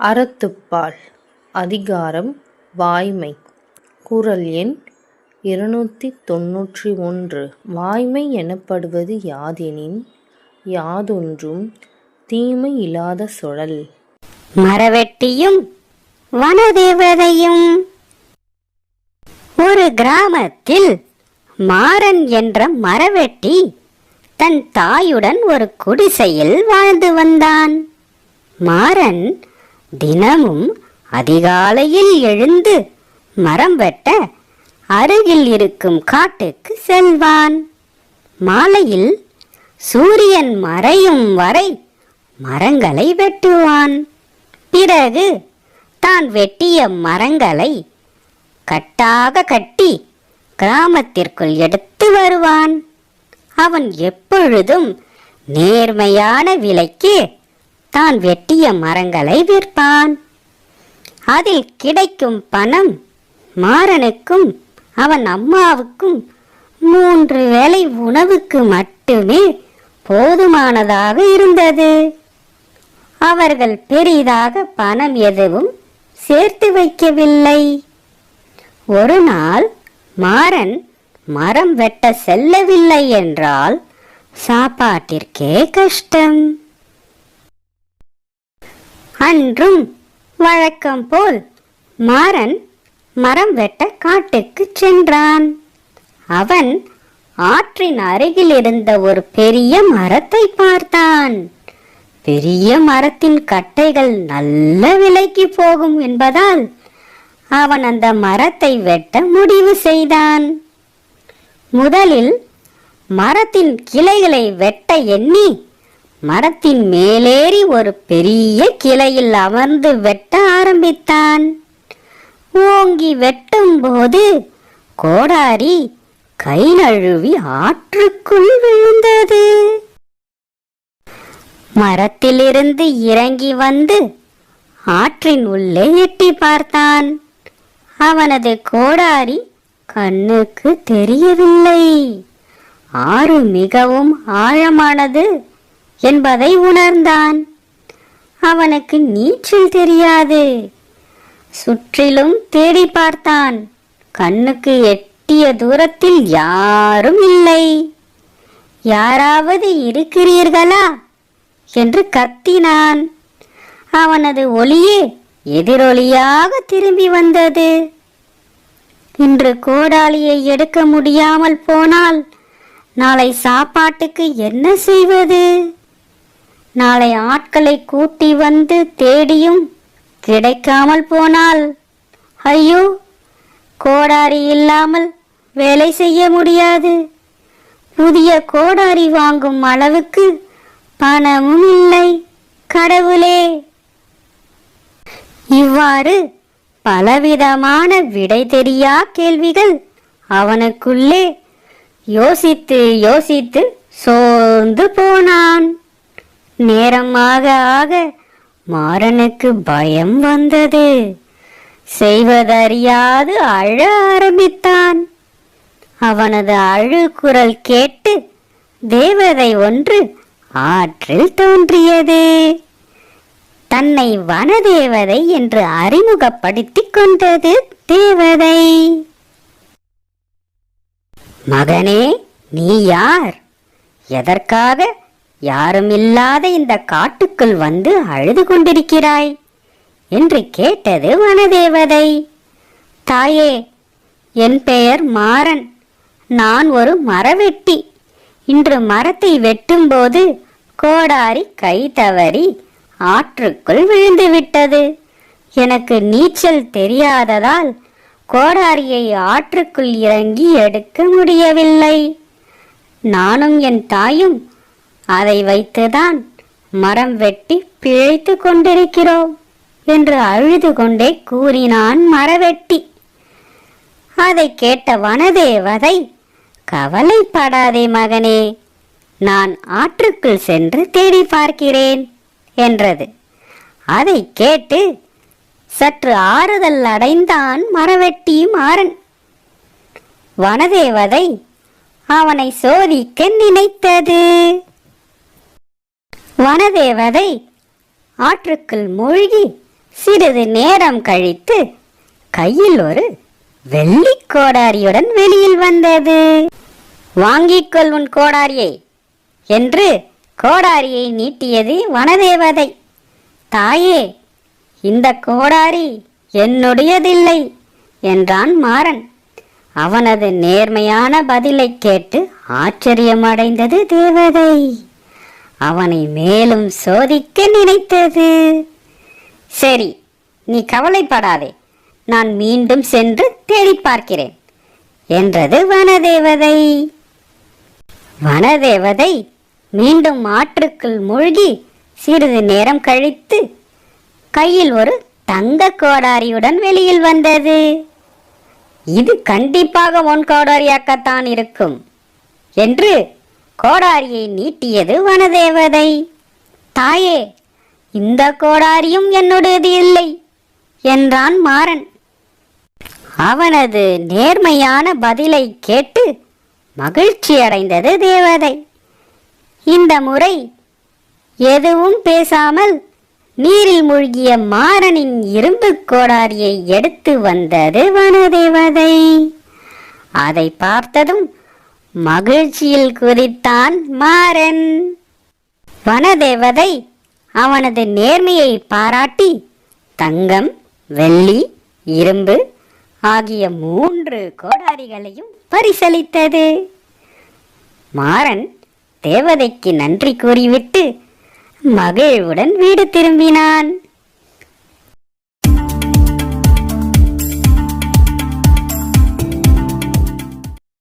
அறத்துப்பால். அதிகாரம் வாய்மை. குரல் எண் இருநூற்றி தொன்னூற்றி ஒன்று வாய்மை எனப்படுவது யாதெனின் யாதொன்றும் தீமை இல்லாத சுழல். மரவெட்டியும் வனதேவதையும். ஒரு கிராமத்தில் மாறன் என்ற மரவெட்டி தன் தாயுடன் ஒரு குடிசையில் வாழ்ந்து வந்தான். மாறன் தினமும் அதிகாலையில் எழுந்து மரம் வெட்ட அருகில் இருக்கும் காட்டுக்கு செல்வான். மாலையில் சூரியன் மறையும் வரை மரங்களை வெட்டுவான். பிறகு தான் வெட்டிய மரங்களை கட்டாக கட்டி கிராமத்திற்குள் எடுத்து வருவான். அவன் எப்பொழுதும் நேர்மையான விலைக்கு தான் வெட்டிய மரங்களை விற்பான். அதில் கிடைக்கும் பணம் மாறனுக்கும் அவன் அம்மாவுக்கும் மூன்று வேளை உணவுக்கு மட்டுமே போதுமானதாக இருந்தது. அவர்கள் பெரிதாக பணம் எதுவும் சேர்த்து வைக்கவில்லை. ஒரு நாள் மாறன் மரம் வெட்ட செல்லவில்லை என்றால் சாப்பாட்டிற்கே கஷ்டம். அன்றும் வழக்கம் போல் மாறன் மரம் வெட்ட காட்டுக்கு சென்றான். அவன் ஆற்றின் அருகில் இருந்த ஒரு பெரிய மரத்தை பார்த்தான். பெரிய மரத்தின் கட்டைகள் நல்ல விலைக்கு போகும் என்பதால் அவன் அந்த மரத்தை வெட்ட முடிவு செய்தான். முதலில் மரத்தின் கிளைகளை வெட்ட எண்ணி மரத்தின் மேலேறி ஒரு பெரிய கிளையில் அமர்ந்து வெட்ட ஆரம்பித்தான். ஓங்கி வெட்டும் போது கோடாரி கை நழுவி ஆற்றுக்குள் விழுந்தது. மரத்திலிருந்து இறங்கி வந்து ஆற்றின் உள்ளே எட்டி பார்த்தான். அவனது கோடாரி கண்ணுக்கு தெரியவில்லை. ஆறு மிகவும் ஆழமானது. என்பதை உணர்ந்தான். அவனுக்கு நீச்சல் தெரியாது. சுற்றிலும் தேடி பார்த்தான். கண்ணுக்கு எட்டிய தூரத்தில் யாரும் இல்லை. யாராவது இருக்கிறீர்களா? என்று கத்தினான். அவனது ஒளியே எதிரொலியாக திரும்பி வந்தது. இன்று கோடாலியை எடுக்க முடியாமல் போனால் நாளை சாப்பாட்டுக்கு என்ன செய்வது? நாளை ஆட்களை கூட்டி வந்து தேடியும் கிடைக்காமல் போனால். ஐயோ கோடாரி இல்லாமல் வேலை செய்ய முடியாது. புதிய கோடாரி வாங்கும் அளவுக்கு பணமும் இல்லை கடவுளே. இவ்வாறு பலவிதமான விடை தெரியா கேள்விகள் அவனுக்குள்ளே யோசித்து யோசித்து சோர்ந்து போனான். நேரமாக ஆக மாறனுக்கு பயம் வந்தது. செய்வதறியாது அழ ஆரம்பித்தான். அவனது அழுகுரல் கேட்டு தேவதை ஒன்று ஆற்றில் தோன்றியது. தன்னை வனதேவதை என்று அறிமுகப்படுத்திக் கொண்டது தேவதை. மகனே நீ யார்? எதற்காக யாருமில்லாத இந்த காட்டுக்குள் வந்து அழுது கொண்டிருக்கிறாய்? என்று கேட்டது வனதேவதை. தாயே என் பெயர் மாறன். நான் ஒரு மரவெட்டி. இன்று மரத்தை வெட்டும்போது கோடாரி கை தவறி ஆற்றுக்குள் விழுந்து விட்டது எனக்கு நீச்சல் தெரியாததால் கோடாரியை ஆற்றுக்குள் இறங்கி எடுக்க முடியவில்லை. நானும் என் தாயும் அதை வைத்துதான் மரம் வெட்டி பிழைத்து கொண்டிருக்கிறோம் என்று அழுது கொண்டே கூறினான் மரவெட்டி. அதை கேட்ட வனதேவதை கவலைப்படாதே மகனே நான் ஆற்றுக்குள் சென்று தேடி பார்க்கிறேன் என்றது. அதை கேட்டு சற்று ஆறுதல் அடைந்தான் மரவெட்டியும் ஆறன் வனதேவதை அவனை சோதிக்க நினைத்தது. வனதேவதை ஆற்றுக்குள் மூழ்கி சிறிது நேரம் கழித்து கையில் ஒரு வெள்ளிக் கோடாரியுடன் வெளியில் வந்தது. வாங்கிக்கொள் உன் கோடாரியை என்று கோடாரியை நீட்டியது வனதேவதை. தாயே இந்த கோடாரி என்னுடையதில்லை என்றான் மாறன். அவனது நேர்மையான பதிலைக் கேட்டு ஆச்சரியமடைந்தது தேவதை. அவனை மேலும் சோதிக்க நினைத்தது. சரி நீ கவலைப்படாதே. நான் மீண்டும் சென்று தேடி பார்க்கிறேன் என்றது வனதேவதை. வனதேவதை மீண்டும் ஆற்றுக்குள் மூழ்கி சிறிது நேரம் கழித்து கையில் ஒரு தங்க கோடாரியுடன் வெளியில் வந்தது. இது கண்டிப்பாக உன் கோடாரியாக்கத்தான் இருக்கும் என்று கோடாரியை நீட்டியது வனதேவதை. தாயே இந்த கோடாரியும் என்னுடையது இல்லை என்றான் மாறன். அவனது நேர்மையான பதிலை கேட்டு மகிழ்ச்சி அடைந்தது தேவதை. இந்த முறை எதுவும் பேசாமல் நீரில் மூழ்கிய மாறனின் இரும்பு கோடாரியை எடுத்து வந்தது வனதேவதை. அதை பார்த்ததும் மகிழ்ச்சியில் குறித்தான் மாறன். வனதேவதை அவனது நேர்மையை பாராட்டி தங்கம் வெள்ளி இரும்பு ஆகிய மூன்று கோடாரிகளையும் பரிசளித்தது. மாறன் தேவதைக்கு நன்றி கூறிவிட்டு மகிழ்வுடன் வீடு திரும்பினான்.